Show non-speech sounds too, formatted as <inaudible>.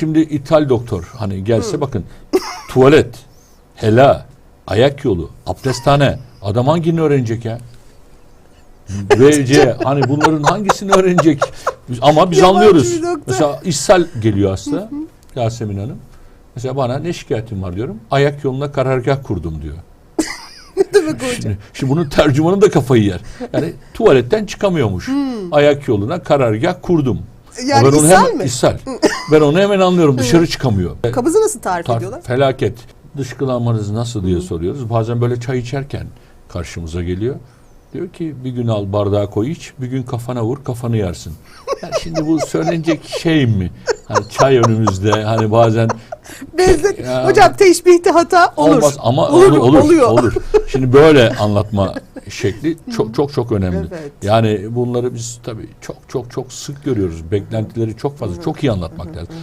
Şimdi ithal doktor hani gelse bakın tuvalet, hela, ayak yolu, abdesthane adam hangini öğrenecek ya? <laughs> V, C hani bunların hangisini öğrenecek? Biz- Ama biz Yabancı anlıyoruz. Mesela ishal geliyor hasta Yasemin Hanım. Mesela bana ne şikayetim var diyorum. Ayak yoluna karargah kurdum diyor. <laughs> Demek hocam. Şimdi, şimdi bunun tercümanı da kafayı yer. Yani tuvaletten çıkamıyormuş. Ayak yoluna karargah kurdum. Yani ben onu ishal hemen, mi? ishal. <laughs> ben onu hemen anlıyorum. Dışarı çıkamıyor. Kabızı nasıl tarif Tar- ediyorlar? felaket. Dışkılanmanız nasıl diye soruyoruz. Bazen böyle çay içerken karşımıza geliyor. Diyor ki bir gün al bardağa koy iç, bir gün kafana vur, kafanı yarsın. Yani şimdi bu söylenecek şey mi? Hani çay önümüzde, hani bazen <laughs> Benzet. Ya. Hocam teşbihte hata olur. olmaz ama olur, oluyor. olur. Şimdi böyle anlatma şekli çok çok çok önemli. Evet. Yani bunları biz tabii çok çok çok sık görüyoruz. Beklentileri çok fazla. Çok iyi anlatmak lazım.